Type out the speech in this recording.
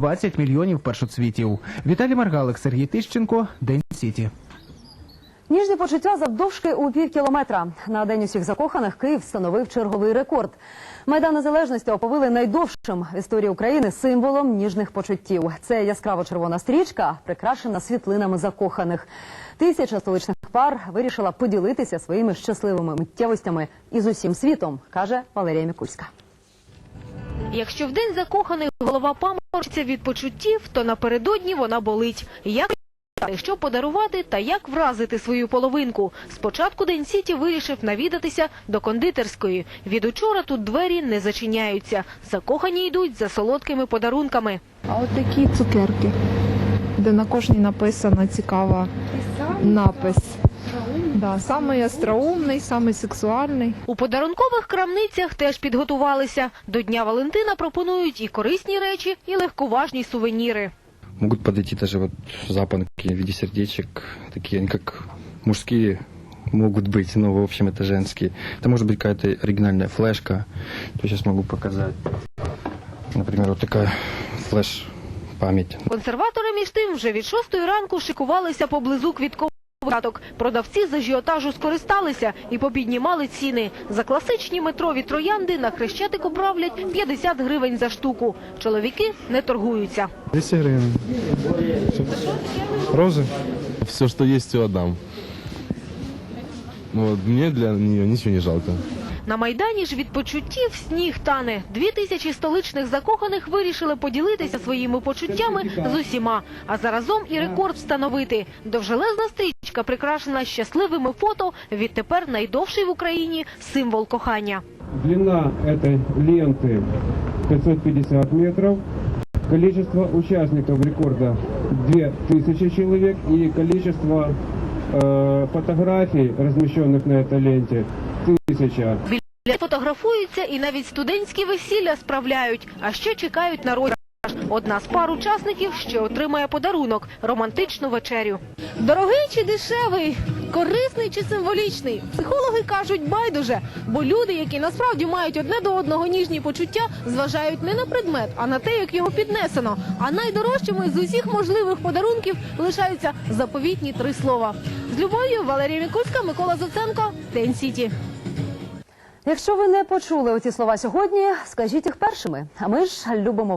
20 мільйонів першоцвітів. Віталій Маргалик, Сергій Тищенко, День Сіті. Ніжні почуття завдовжки у пів кілометра. На день усіх закоханих Київ встановив черговий рекорд. Майдан Незалежності оповили найдовшим в історії України символом ніжних почуттів. Це яскраво червона стрічка, прикрашена світлинами закоханих. Тисяча столичних пар вирішила поділитися своїми щасливими миттєвостями із усім світом, каже Валерія Мікульська. Якщо в день закоханих голова паморочиться від почуттів, то напередодні вона болить. Як що подарувати та як вразити свою половинку? Спочатку День Сіті вирішив навідатися до кондитерської. Від учора тут двері не зачиняються. Закохані йдуть за солодкими подарунками. А от такі цукерки, де на кожній написано цікава напис. Да, самий остроумний, самий сексуальний. У подарункових крамницях теж підготувалися. До Дня Валентина пропонують і корисні речі, і легковажні сувеніри. Могут подойти даже вот запонки в виде сердечек, такие они как мужские могут быть, но в общем это женские. Это может быть какая-то оригинальная флешка. То сейчас могу показать. Например, вот такая флеш-память. Консерватори між тим вже від шостої ранку шикувалися поблизу квіткових ваток. Продавці з ажіотажу скористалися і попіднімали ціни. За класичні метрові троянди на хрещатику правлять 50 гривень за штуку. Чоловіки не торгуються. 200 гривен. Розы? Все, что есть, все отдам. Ну, вот мне для нее ничего не жалко. На Майдані ж від почуттів сніг тане. Дві тисячі столичних закоханих вирішили поділитися своїми почуттями з усіма, а заразом і рекорд встановити. Довжелезна стрічка прикрашена щасливими фото. Відтепер найдовший в Україні символ кохання. Длина этой ленты 550 метров. Количество участников рекорда 2000 человек и количество э, фотографий, размещенных на этой ленте, 1000. Біля фотографуються і навіть студентські весілля справляють, а ще чекають на розіграш. Одна з пар учасників ще отримає подарунок – романтичну вечерю. Дорогий чи дешевий, корисний чи символічний? Психологи кажуть байдуже, бо люди, які насправді мають одне до одного ніжні почуття, зважають не на предмет, а на те, як його піднесено. А найдорожчими з усіх можливих подарунків лишаються заповітні три слова. З любов'ю Валерія Мікульська, Микола Зоценко, День Сіті. Якщо ви не почули оці слова сьогодні, скажіть їх першими. А ми ж любимо вас.